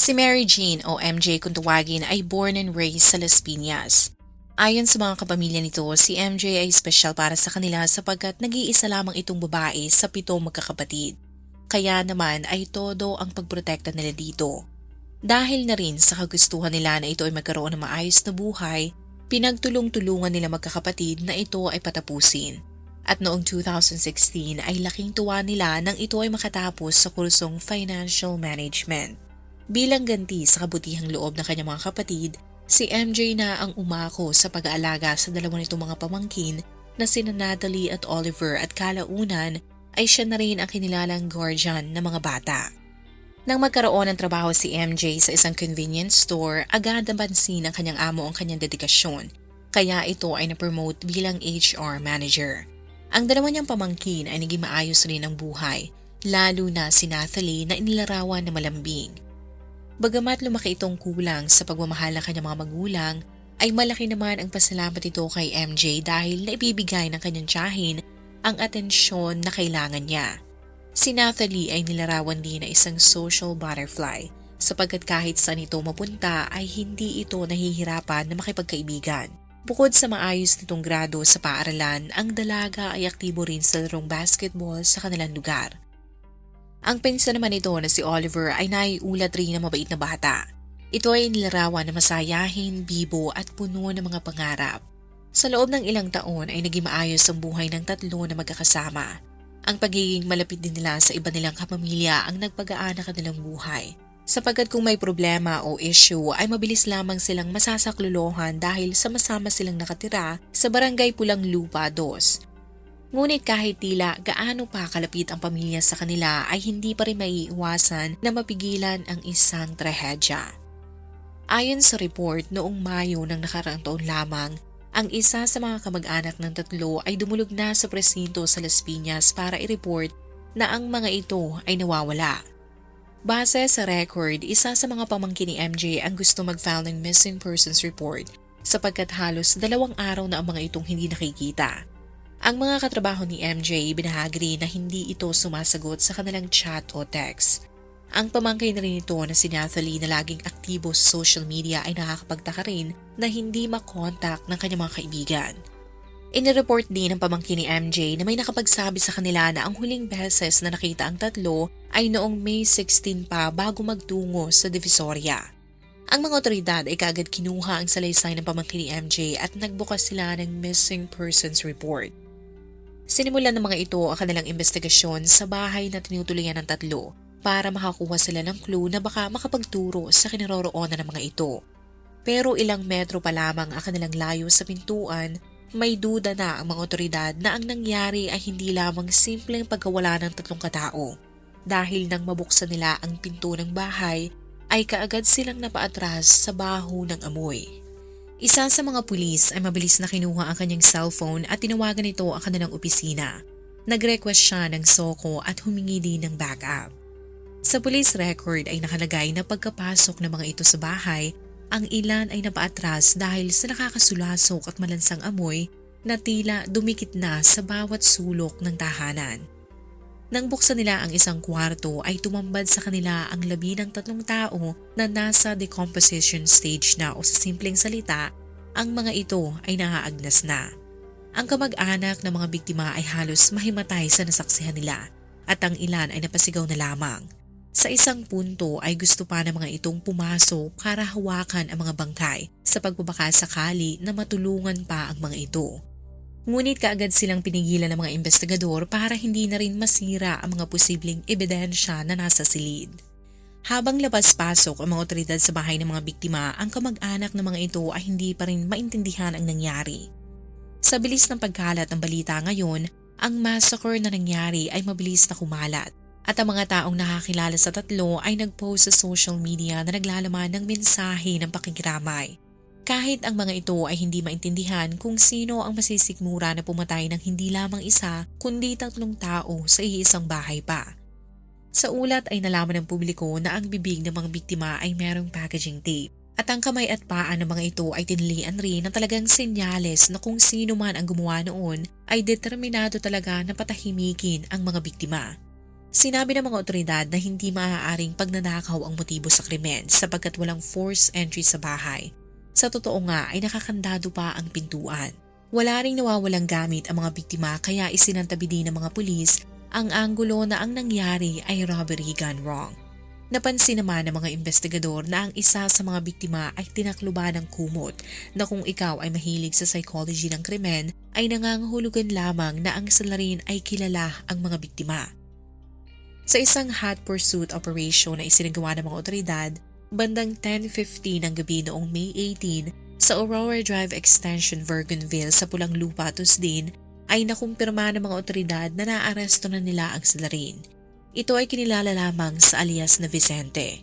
Si Mary Jean o MJ kung ay born and raised sa Las Piñas. Ayon sa mga kapamilya nito, si MJ ay special para sa kanila sapagkat nag-iisa lamang itong babae sa pitong magkakapatid. Kaya naman ay todo ang pagprotekta nila dito. Dahil na rin sa kagustuhan nila na ito ay magkaroon ng maayos na buhay, pinagtulong-tulungan nila magkakapatid na ito ay patapusin. At noong 2016 ay laking tuwa nila nang ito ay makatapos sa kursong Financial Management. Bilang ganti sa kabutihang loob ng kanyang mga kapatid, si MJ na ang umako sa pag-aalaga sa dalawa nitong mga pamangkin na sina Natalie at Oliver at kalaunan ay siya na rin ang kinilalang guardian ng mga bata. Nang magkaroon ng trabaho si MJ sa isang convenience store, agad napansin ng kanyang amo ang kanyang dedikasyon, kaya ito ay na-promote bilang HR manager. Ang dalawa niyang pamangkin ay naging maayos rin ang buhay, lalo na si Nathalie na inilarawan na malambing. Bagamat lumaki itong kulang sa pagmamahal ng kanyang mga magulang, ay malaki naman ang pasalamat ito kay MJ dahil naibibigay ng kanyang tiyahin ang atensyon na kailangan niya. Si Nathalie ay nilarawan din na isang social butterfly sapagkat kahit saan ito mapunta ay hindi ito nahihirapan na makipagkaibigan. Bukod sa maayos nitong grado sa paaralan, ang dalaga ay aktibo rin sa larong basketball sa kanilang lugar. Ang pinsa naman ito na si Oliver ay naiulat rin na mabait na bata. Ito ay nilarawan na masayahin, bibo at puno ng mga pangarap. Sa loob ng ilang taon ay naging maayos ang buhay ng tatlo na magkakasama. Ang pagiging malapit din nila sa iba nilang kapamilya ang nagpagaan ng kanilang buhay. Sapagkat kung may problema o issue ay mabilis lamang silang masasaklolohan dahil sama-sama silang nakatira sa Barangay Pulang Lupa 2 Ngunit kahit tila gaano pa kalapit ang pamilya sa kanila ay hindi pa rin maiiwasan na mapigilan ang isang trahedya. Ayon sa report, noong Mayo ng nakaraang taon lamang, ang isa sa mga kamag-anak ng tatlo ay dumulog na sa presinto sa Las Piñas para i-report na ang mga ito ay nawawala. Base sa record, isa sa mga pamangkin ni MJ ang gusto mag-file ng missing persons report sapagkat halos dalawang araw na ang mga itong hindi nakikita. Ang mga katrabaho ni MJ binahagi na hindi ito sumasagot sa kanilang chat o text. Ang pamangkin na rin ito na si Nathalie na laging aktibo sa social media ay nakakapagtaka rin na hindi makontak ng kanyang mga kaibigan. Inireport din ng pamangkin ni MJ na may nakapagsabi sa kanila na ang huling beses na nakita ang tatlo ay noong May 16 pa bago magtungo sa Divisoria. Ang mga otoridad ay kagad kinuha ang salaysay ng pamangkin ni MJ at nagbukas sila ng missing persons report. Sinimulan ng mga ito ang kanilang investigasyon sa bahay na tinutuloyan ng tatlo para makakuha sila ng clue na baka makapagturo sa kinaroroonan ng mga ito. Pero ilang metro pa lamang ang kanilang layo sa pintuan, may duda na ang mga otoridad na ang nangyari ay hindi lamang simpleng pagkawala ng tatlong katao. Dahil nang mabuksan nila ang pinto ng bahay, ay kaagad silang napaatras sa baho ng amoy. Isa sa mga pulis ay mabilis na kinuha ang kanyang cellphone at tinawagan ito ang kanilang opisina. Nag-request siya ng soko at humingi din ng backup. Sa police record ay nakalagay na pagkapasok ng mga ito sa bahay, ang ilan ay napaatras dahil sa nakakasulasok at malansang amoy na tila dumikit na sa bawat sulok ng tahanan. Nang buksan nila ang isang kwarto ay tumambad sa kanila ang labi ng tatlong tao na nasa decomposition stage na o sa simpleng salita, ang mga ito ay naaagnas na. Ang kamag-anak ng mga biktima ay halos mahimatay sa nasaksihan nila at ang ilan ay napasigaw na lamang. Sa isang punto ay gusto pa ng mga itong pumasok para hawakan ang mga bangkay sa pagbabaka sakali na matulungan pa ang mga ito. Ngunit kaagad silang pinigilan ng mga investigador para hindi na rin masira ang mga posibleng ebidensya na nasa silid. Habang labas-pasok ang mga otoridad sa bahay ng mga biktima, ang kamag-anak ng mga ito ay hindi pa rin maintindihan ang nangyari. Sa bilis ng pagkalat ng balita ngayon, ang massacre na nangyari ay mabilis na kumalat at ang mga taong nakakilala sa tatlo ay nag-post sa social media na naglalaman ng mensahe ng pakikiramay. Kahit ang mga ito ay hindi maintindihan kung sino ang masisikmura na pumatay ng hindi lamang isa kundi tatlong tao sa iisang bahay pa. Sa ulat ay nalaman ng publiko na ang bibig ng mga biktima ay merong packaging tape at ang kamay at paa ng mga ito ay tinlian rin ng talagang senyales na kung sino man ang gumawa noon ay determinado talaga na patahimikin ang mga biktima. Sinabi ng mga otoridad na hindi maaaring pagnanakaw ang motibo sa krimen sapagkat walang force entry sa bahay. Sa totoo nga ay nakakandado pa ang pintuan. Wala ring nawawalang gamit ang mga biktima kaya isinantabi din ng mga pulis ang anggulo na ang nangyari ay robbery gone wrong. Napansin naman ng mga investigador na ang isa sa mga biktima ay tinakluban ng kumot na kung ikaw ay mahilig sa psychology ng krimen ay nangangahulugan lamang na ang salarin ay kilala ang mga biktima. Sa isang hot pursuit operation na isinagawa ng mga otoridad, bandang 10.15 ng gabi noong May 18 sa Aurora Drive Extension, Virginville sa Pulang Lupa, Tusdin, ay nakumpirma ng mga otoridad na naaresto na nila ang salarin. Ito ay kinilala lamang sa alias na Vicente.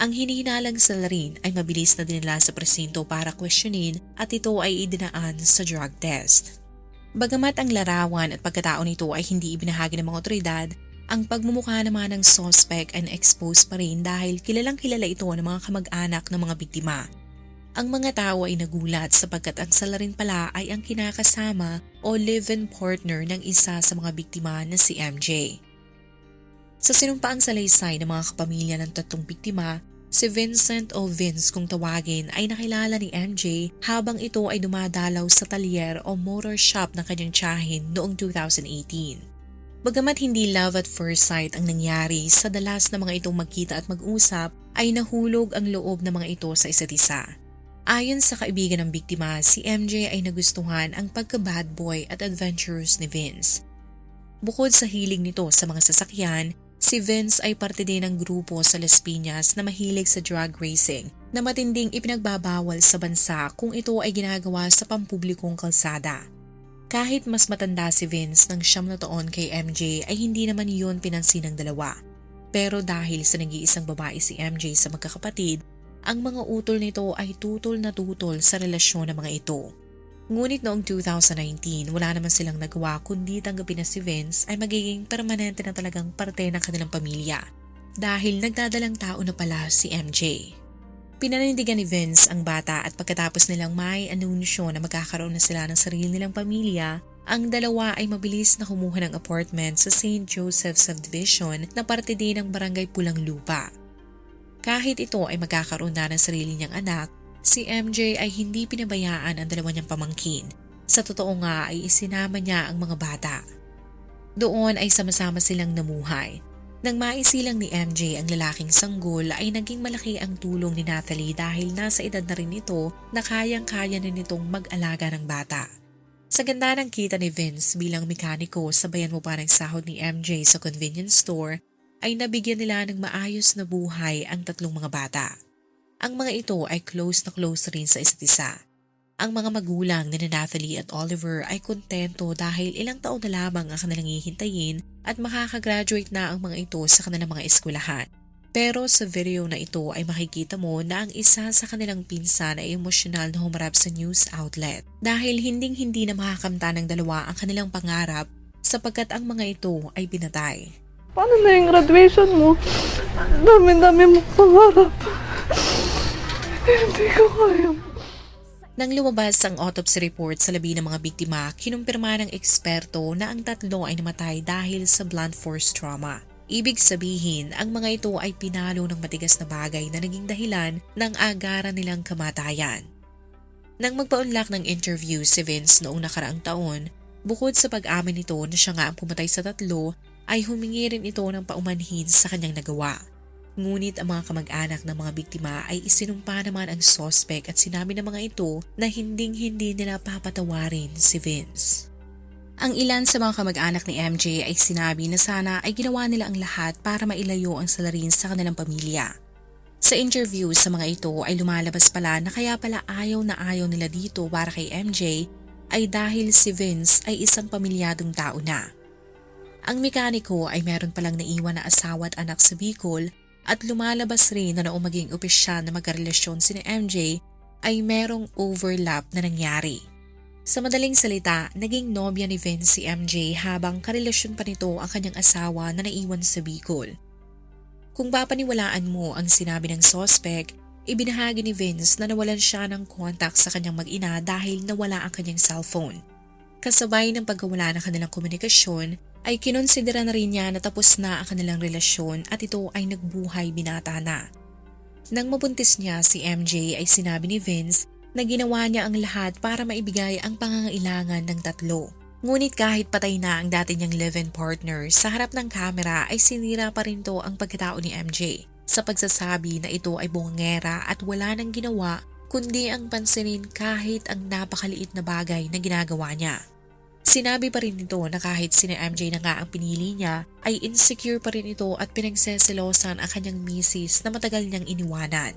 Ang hinihinalang salarin ay mabilis na dinala sa presinto para questionin at ito ay idinaan sa drug test. Bagamat ang larawan at pagkatao nito ay hindi ibinahagi ng mga otoridad, ang pagmumukha naman ng suspect ay na-expose pa rin dahil kilalang kilala ito ng mga kamag-anak ng mga biktima. Ang mga tao ay nagulat sapagkat ang salarin pala ay ang kinakasama o live-in partner ng isa sa mga biktima na si MJ. Sa sinumpaang salaysay ng mga kapamilya ng tatlong biktima, si Vincent o Vince kung tawagin ay nakilala ni MJ habang ito ay dumadalaw sa talyer o motor shop ng kanyang tiyahin noong 2018. Bagamat hindi love at first sight ang nangyari sa dalas na mga itong magkita at mag-usap, ay nahulog ang loob ng mga ito sa isa't isa. Ayon sa kaibigan ng biktima, si MJ ay nagustuhan ang pagka-bad boy at adventurous ni Vince. Bukod sa hilig nito sa mga sasakyan, si Vince ay parte din ng grupo sa Las Piñas na mahilig sa drag racing na matinding ipinagbabawal sa bansa kung ito ay ginagawa sa pampublikong kalsada. Kahit mas matanda si Vince ng siyam na taon kay MJ ay hindi naman yun pinansin ng dalawa. Pero dahil sa nag-iisang babae si MJ sa magkakapatid, ang mga utol nito ay tutol na tutol sa relasyon ng mga ito. Ngunit noong 2019, wala naman silang nagawa kundi tanggapin na si Vince ay magiging permanente na talagang parte ng kanilang pamilya dahil nagdadalang tao na pala si MJ. Pinanindigan ni Vince ang bata at pagkatapos nilang may anunsyo na magkakaroon na sila ng sarili nilang pamilya, ang dalawa ay mabilis na kumuha ng apartment sa St. Joseph Subdivision na parte din ng Barangay Pulang Lupa. Kahit ito ay magkakaroon na ng sarili niyang anak, si MJ ay hindi pinabayaan ang dalawa niyang pamangkin. Sa totoo nga ay isinama niya ang mga bata. Doon ay sama-sama silang namuhay. Nang maisilang ni MJ ang lalaking sanggol ay naging malaki ang tulong ni Natalie dahil nasa edad na rin ito na kayang-kaya na nitong mag-alaga ng bata. Sa ganda ng kita ni Vince bilang mekaniko sabayan mo pa ng sahod ni MJ sa convenience store ay nabigyan nila ng maayos na buhay ang tatlong mga bata. Ang mga ito ay close na close rin sa isa't isa. Ang mga magulang ni Nathalie at Oliver ay kontento dahil ilang taon na lamang ang kanilang hihintayin at makakagraduate na ang mga ito sa kanilang mga eskwelahan. Pero sa video na ito ay makikita mo na ang isa sa kanilang pinsan ay emosyonal na humarap sa news outlet dahil hinding-hindi na makakamta ng dalawa ang kanilang pangarap sapagkat ang mga ito ay pinatay. Paano na yung graduation mo? Dami-dami mo pangarap. Hindi ko kaya. Nang lumabas ang autopsy report sa labi ng mga biktima, kinumpirma ng eksperto na ang tatlo ay namatay dahil sa blunt force trauma. Ibig sabihin, ang mga ito ay pinalo ng matigas na bagay na naging dahilan ng agaran nilang kamatayan. Nang magpaunlak ng interview si Vince noong nakaraang taon, bukod sa pag-amin nito na siya nga ang pumatay sa tatlo, ay humingi rin ito ng paumanhin sa kanyang nagawa. Ngunit ang mga kamag-anak ng mga biktima ay isinumpa naman ang sospek at sinabi ng mga ito na hinding-hindi nila papatawarin si Vince. Ang ilan sa mga kamag-anak ni MJ ay sinabi na sana ay ginawa nila ang lahat para mailayo ang salarin sa kanilang pamilya. Sa interview sa mga ito ay lumalabas pala na kaya pala ayaw na ayaw nila dito para kay MJ ay dahil si Vince ay isang pamilyadong tao na. Ang mekaniko ay meron palang naiwan na asawa at anak sa Bicol at lumalabas rin na noong maging opisyal na magkarelasyon si MJ ay merong overlap na nangyari. Sa madaling salita, naging nobya ni Vince si MJ habang karelasyon pa nito ang kanyang asawa na naiwan sa Bicol. Kung papaniwalaan mo ang sinabi ng sospek, ibinahagi ni Vince na nawalan siya ng kontak sa kanyang mag-ina dahil nawala ang kanyang cellphone. Kasabay ng pagkawala ng kanilang komunikasyon, ay kinonsidera na rin niya na tapos na ang kanilang relasyon at ito ay nagbuhay binata na. Nang mabuntis niya si MJ ay sinabi ni Vince na ginawa niya ang lahat para maibigay ang pangangailangan ng tatlo. Ngunit kahit patay na ang dati niyang live-in partner, sa harap ng kamera ay sinira pa rin to ang pagkatao ni MJ sa pagsasabi na ito ay bungera at wala nang ginawa kundi ang pansinin kahit ang napakaliit na bagay na ginagawa niya. Sinabi pa rin nito na kahit sina MJ na nga ang pinili niya, ay insecure pa rin ito at pinagseselosan ang kanyang misis na matagal niyang iniwanan.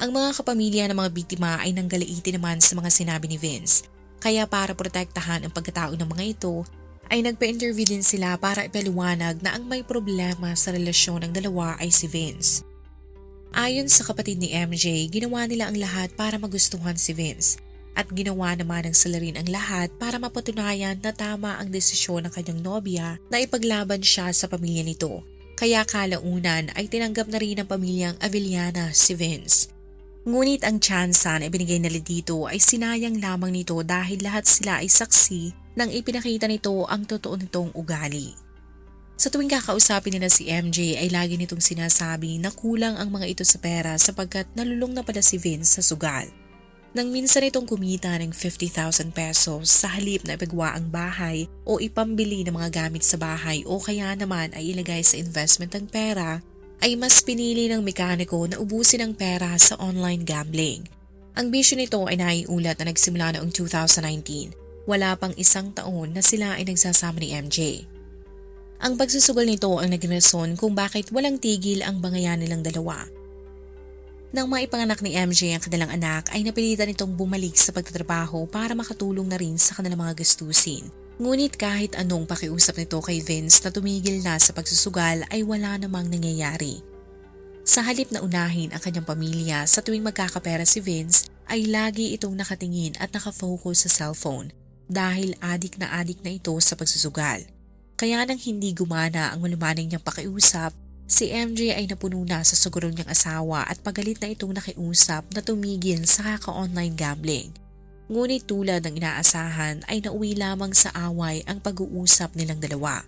Ang mga kapamilya ng mga biktima ay nanggaliitin naman sa mga sinabi ni Vince. Kaya para protektahan ang pagkatao ng mga ito, ay nagpa-interview din sila para ipaliwanag na ang may problema sa relasyon ng dalawa ay si Vince. Ayon sa kapatid ni MJ, ginawa nila ang lahat para magustuhan si Vince at ginawa naman ng salarin ang lahat para mapatunayan na tama ang desisyon ng kanyang nobya na ipaglaban siya sa pamilya nito. Kaya kalaunan ay tinanggap na rin ng pamilyang Avellana si Vince. Ngunit ang tsansa na ibinigay nila dito ay sinayang lamang nito dahil lahat sila ay saksi nang ipinakita nito ang totoo nitong ugali. Sa tuwing kakausapin nila si MJ ay lagi nitong sinasabi na kulang ang mga ito sa pera sapagkat nalulong na pala si Vince sa sugal. Nang minsan itong kumita ng 50,000 pesos sa halip na ipagawa ang bahay o ipambili ng mga gamit sa bahay o kaya naman ay ilagay sa investment ng pera, ay mas pinili ng mekaniko na ubusin ang pera sa online gambling. Ang bisyo nito ay naiulat na nagsimula noong 2019, wala pang isang taon na sila ay nagsasama ni MJ. Ang pagsusugal nito ang naging rason kung bakit walang tigil ang bangayan nilang dalawa. Nang maipanganak ni MJ ang kanilang anak ay napilitan itong bumalik sa pagtatrabaho para makatulong na rin sa kanilang mga gastusin. Ngunit kahit anong pakiusap nito kay Vince na tumigil na sa pagsusugal ay wala namang nangyayari. Sa halip na unahin ang kanyang pamilya sa tuwing magkakapera si Vince ay lagi itong nakatingin at nakafocus sa cellphone dahil adik na adik na ito sa pagsusugal. Kaya nang hindi gumana ang malumaning niyang pakiusap, si MJ ay napuno na sa sugurong niyang asawa at pagalit na itong nakiusap na tumigil sa kaka-online gambling. Ngunit tulad ng inaasahan ay nauwi lamang sa away ang pag-uusap nilang dalawa.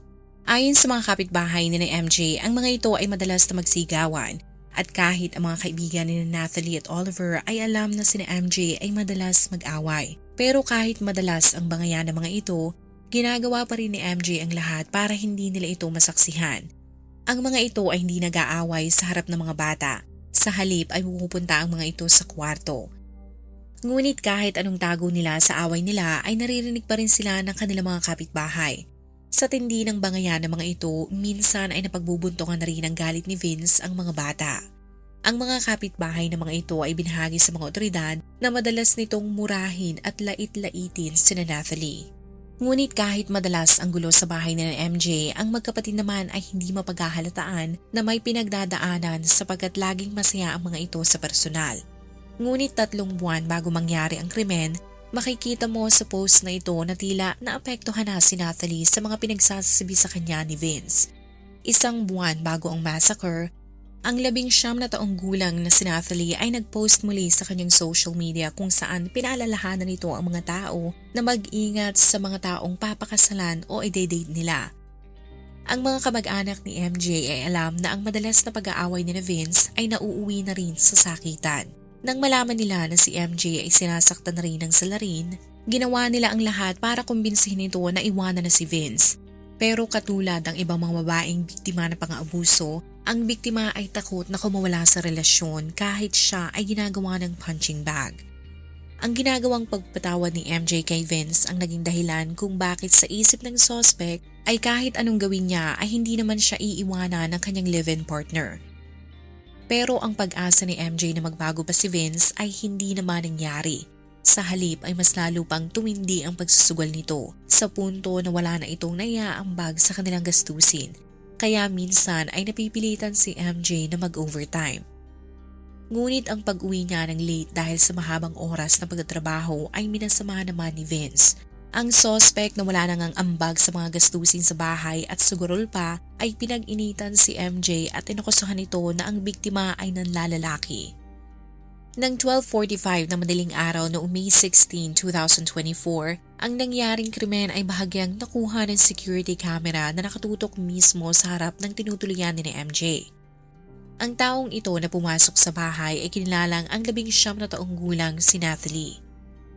Ayon sa mga kapitbahay ni MJ, ang mga ito ay madalas na magsigawan at kahit ang mga kaibigan ni Natalie at Oliver ay alam na si MJ ay madalas mag-away. Pero kahit madalas ang bangayan ng mga ito, ginagawa pa rin ni MJ ang lahat para hindi nila ito masaksihan. Ang mga ito ay hindi nag-aaway sa harap ng mga bata. Sa halip ay pupunta ang mga ito sa kwarto. Ngunit kahit anong tago nila sa away nila ay naririnig pa rin sila ng kanilang mga kapitbahay. Sa tindi ng bangayan ng mga ito, minsan ay napagbubuntungan na rin ng galit ni Vince ang mga bata. Ang mga kapitbahay ng mga ito ay binahagi sa mga otoridad na madalas nitong murahin at lait-laitin sina Nathalie. Ngunit kahit madalas ang gulo sa bahay ni MJ, ang magkapatid naman ay hindi mapaghahalataan na may pinagdadaanan sapagkat laging masaya ang mga ito sa personal. Ngunit tatlong buwan bago mangyari ang krimen, makikita mo sa post na ito na tila naapektuhan na si Natalie sa mga pinagsasabi sa kanya ni Vince. Isang buwan bago ang massacre, ang labing siyam na taong gulang na si Nathalie ay nagpost muli sa kanyang social media kung saan pinaalalahanan nito ang mga tao na mag-ingat sa mga taong papakasalan o i-date nila. Ang mga kamag-anak ni MJ ay alam na ang madalas na pag-aaway ni Vince ay nauuwi na rin sa sakitan. Nang malaman nila na si MJ ay sinasaktan na rin ng salarin, ginawa nila ang lahat para kumbinsihin ito na iwanan na si Vince. Pero katulad ang ibang mga babaeng biktima ng pang-aabuso, ang biktima ay takot na kumawala sa relasyon kahit siya ay ginagawa ng punching bag. Ang ginagawang pagpatawad ni MJ kay Vince ang naging dahilan kung bakit sa isip ng suspect ay kahit anong gawin niya ay hindi naman siya iiwanan ng kanyang live-in partner. Pero ang pag-asa ni MJ na magbago pa si Vince ay hindi naman nangyari. Sa halip ay mas lalo pang tumindi ang pagsusugal nito sa punto na wala na itong naiaambag sa kanilang gastusin. Kaya minsan ay napipilitan si MJ na mag-overtime. Ngunit ang pag-uwi niya ng late dahil sa mahabang oras na pagtatrabaho ay minasama naman ni Vince. Ang suspect na wala nang ang ambag sa mga gastusin sa bahay at sugurol pa ay pinag-initan si MJ at inakusuhan nito na ang biktima ay nanlalalaki. Nang 12.45 na madaling araw noong May 16, 2024, ang nangyaring krimen ay bahagyang nakuha ng security camera na nakatutok mismo sa harap ng tinutuluyan ni MJ. Ang taong ito na pumasok sa bahay ay kinilalang ang labing siyam na taong gulang si Natalie.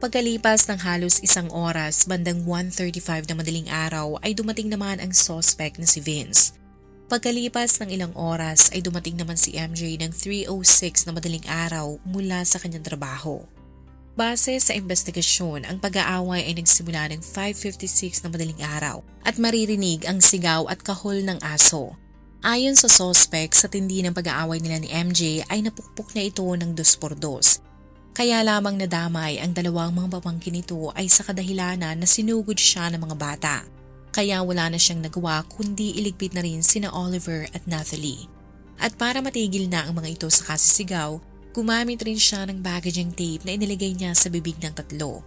Pagkalipas ng halos isang oras, bandang 1.35 na madaling araw ay dumating naman ang suspect na si Vince. Pagkalipas ng ilang oras ay dumating naman si MJ ng 3.06 na madaling araw mula sa kanyang trabaho. Base sa investigasyon, ang pag-aaway ay nagsimula ng 5.56 na madaling araw at maririnig ang sigaw at kahol ng aso. Ayon sa suspect, sa tindi ng pag-aaway nila ni MJ ay napukpok niya ito ng dos por dos. Kaya lamang nadamay ang dalawang mga pamangkin nito ay sa kadahilanan na sinugod siya ng mga bata. Kaya wala na siyang nagawa kundi iligpit na rin sina Oliver at Nathalie. At para matigil na ang mga ito sa kasisigaw, gumamit rin siya ng packaging tape na inilagay niya sa bibig ng tatlo.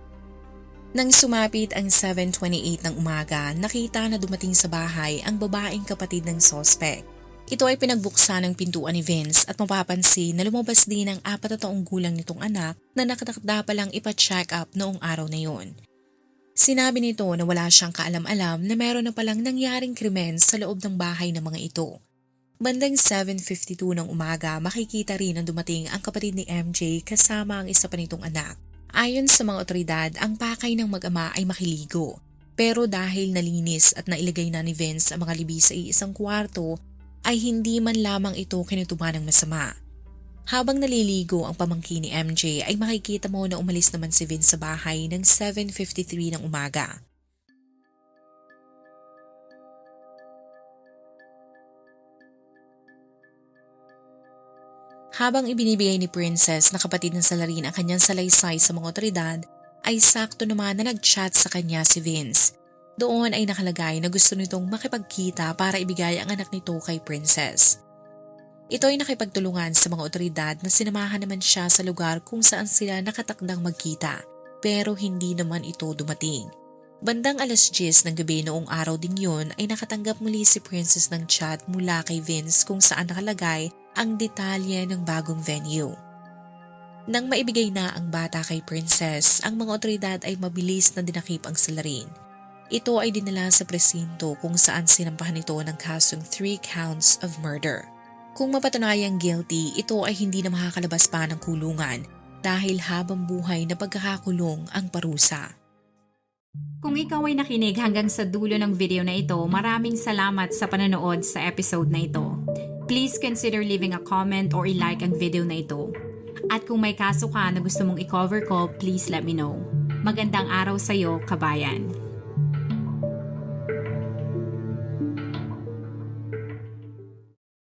Nang sumapit ang 7.28 ng umaga, nakita na dumating sa bahay ang babaeng kapatid ng suspect. Ito ay pinagbuksan ng pintuan ni Vince at mapapansin na lumabas din ang apat na taong gulang nitong anak na nakatakda pa lang ipa-check up noong araw na yun. Sinabi nito na wala siyang kaalam-alam na meron na palang nangyaring krimen sa loob ng bahay ng mga ito. Bandang 7.52 ng umaga makikita rin na dumating ang kapatid ni MJ kasama ang isa pa nitong anak. Ayon sa mga otoridad, ang pakay ng mag-ama ay makiligo. Pero dahil nalinis at nailagay na ni Vince ang mga libi sa iisang kwarto, ay hindi man lamang ito kinutuban ng masama. Habang naliligo ang pamangkin ni MJ ay makikita mo na umalis naman si Vince sa bahay ng 7.53 ng umaga. Habang ibinibigay ni Princess na kapatid ng salarin ang kanyang salaysay sa mga otoridad, ay sakto naman na nag-chat sa kanya si Vince. Doon ay nakalagay na gusto nitong makipagkita para ibigay ang anak nito kay Princess. Ito ay nakipagtulungan sa mga otoridad na sinamahan naman siya sa lugar kung saan sila nakatakdang magkita pero hindi naman ito dumating. Bandang alas 10 ng gabi noong araw ding yun ay nakatanggap muli si Princess ng chat mula kay Vince kung saan nakalagay ang detalye ng bagong venue. Nang maibigay na ang bata kay Princess, ang mga otoridad ay mabilis na dinakip ang salarin. Ito ay dinala sa presinto kung saan sinampahan ito ng kasong 3 counts of murder. Kung mapatunayang guilty, ito ay hindi na makakalabas pa ng kulungan dahil habang buhay na pagkakakulong ang parusa. Kung ikaw ay nakinig hanggang sa dulo ng video na ito, maraming salamat sa panonood sa episode na ito. Please consider leaving a comment or i-like ang video na ito. At kung may kaso ka na gusto mong i-cover ko, please let me know. Magandang araw sa'yo, kabayan.